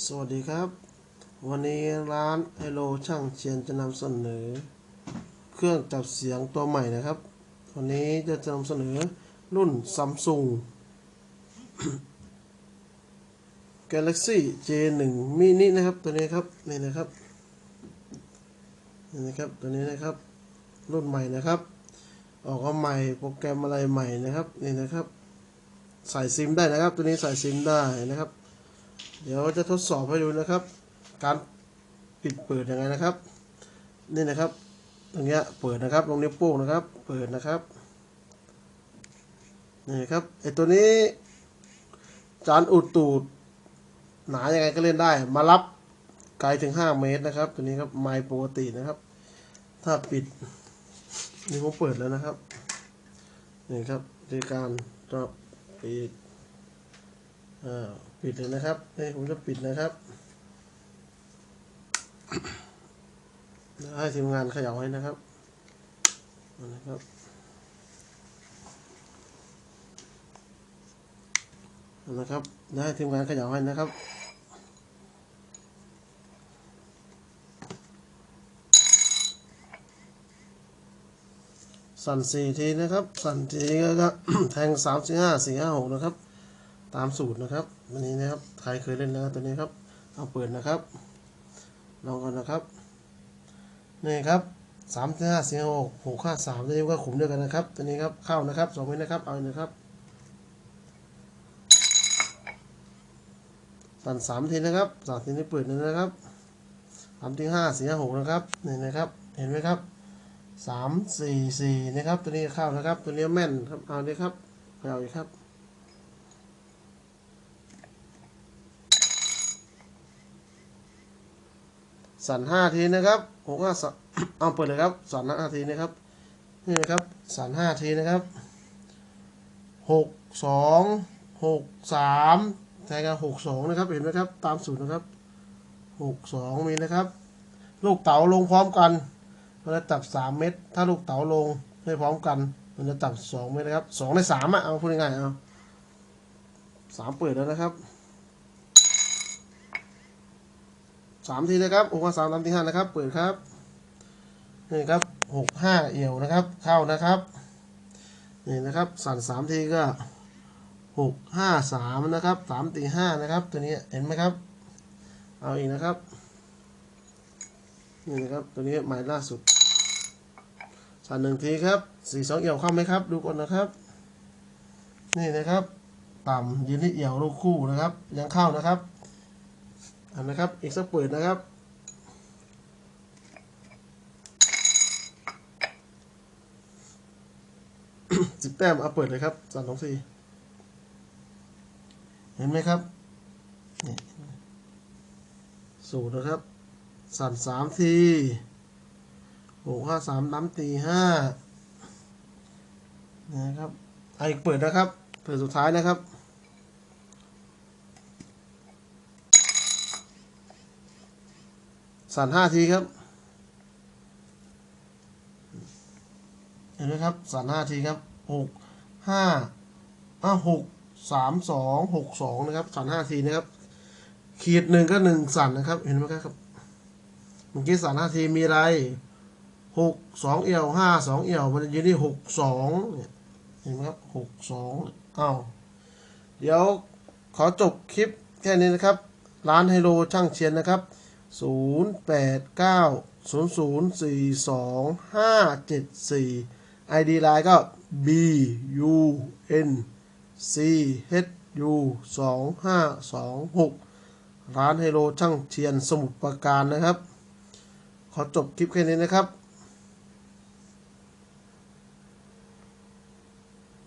สวัสดีครับ วันนี้ร้านไฮโลช่างเชียนจะนำเสนอ เครื่องจับเสียงตัวใหม่นะครับ วันนี้จะนำเสนอรุ่น Samsung Galaxy J1 mini นะครับตัวนี้ครับนี่นะครับนี่นะครับตัวนี้นะครับ รุ่นใหม่นะครับ ออกมาใหม่โปรแกรมอะไรใหม่นะครับนี่นะครับ ใส่ซิมได้นะครับ ตัวนี้ใส่ซิมได้นะครับ เดี๋ยวจะทดสอบให้ดูนะครับ การปิดเปิดยังไงนะครับ นี่นะครับ ตรงเนี้ยเปิดนะครับลงนิ้วโป้งนะครับ เปิดนะครับนี่ครับไอตัวนี้ จานอุดตูด หนายังไงก็เล่นได้ มารับไกลถึง 5 เมตรนะครับ ตัวนี้ครับไมค์ปกตินะครับ ถ้าปิด นี่ผมเปิดแล้วนะครับนี่ครับในการจะปิด อ่าปิดเลยนะครับนี่ผมจะปิดนะครับให้ทีมงานเขย่าให้นะครับนะครับนะครับได้ทีมงานเขย่าให้นะครับสั่นสี่ทีนะครับ สั่นทีก็แทงสามสี่ห้าสี่ห้าหกนะครับ ตามสูตรนะครับอันนี้นะครับใครเคยเล่นแล้วตัวนี้ครับเอาเปิดนะครับลองกันนะครับนี่ครับสามห้าสี่หกหกห้าสามตัวนี้ก็ขุมเดียวกันนะครับ ตัวนี้ครับเข้านะครับสองเมตรนะครับเอาเลยนะครับสั่นสามทีนะครับสามทีนี้เปิดเลยนะครับสามทีห้าสี่ห้าหกนะครับนี่นะครับ เห็นไหมครับสามสี่สี่นะครับ ตัวนี้เข้านะครับ ตัวนี้แม่นครับเอาเลยครับเอาอีกครับ สั่นห้าทีนะครับผมว่าสเอาเปิดเลยครับสั่นห้าทีนะครับนี่นะครับสั่นห้าทีนะครับหกสองหกสามแทนกันหกสองนะครับเห็นไหมครับตามสูตรนะครับหกสองมีนะครับ ลูกเต๋าลงพร้อมกันมันจะจับสามเม็ดถ้าลูกเต๋าลงไม่พร้อมกัน มันจะจับสองเม็ดนะครับสองในสามอะเอาพูดง่ายๆเอาสามเปิดแล้วนะครับ สามทีนะครับหกสามสามทีห้านะครับ เปิดครับนี่ครับหกห้าเอี่ยวนะครับ เข้านะครับนี่นะครับ สั่นสามทีก็หกห้าสามนะครับสามตีห้านะครับ ตัวนี้เห็นไหมครับ เอาอีกนะครับนี่นะครับตัวนี้หมายล่าสุด สั่นหนึ่งทีครับสี่สองเอี่ยวเข้าไหมครับ ดูก่อนนะครับ นี่นะครับ ต่ำยืนที่เอี่ยวลูกคู่นะครับ ยังเข้านะครับ อันนะครับ อีกสักเปิดนะครับ สิบแต้มเอาเปิดเลยครับสามสองสี่เห็นไหมครับนี่สูตรนะครับสั่นสามทีหกห้าสามน้ำตีห้านะครับเอาอีกเปิดนะครับ เปิดสุดท้ายนะครับ สั่นห้าทีครับ เห็นไหมครับ สั่นห้าทีครับหกห้าอะหกสามสองหกสองนะครับ สั่นห้าทีนะครับ ขีดหนึ่งก็หนึ่งสั่นนะครับ เห็นไหมครับเมื่อกี้สั่นห้าทีมีอะไรหกสองเอี่ยวห้าสองเอี่ยวมันจะยืนที่หกสองเนี่ยเห็นไหมครับหกสองอ้าวเดี๋ยวขอจบคลิปแค่นี้นะครับ ร้านไฮโลช่างเชียนนะครับ 0890042574 ID Line ก็ B U N C H U 2526 ร้านไฮโลช่างเทียนสมุทรปราการนะครับ ขอจบคลิปแค่นี้นะครับ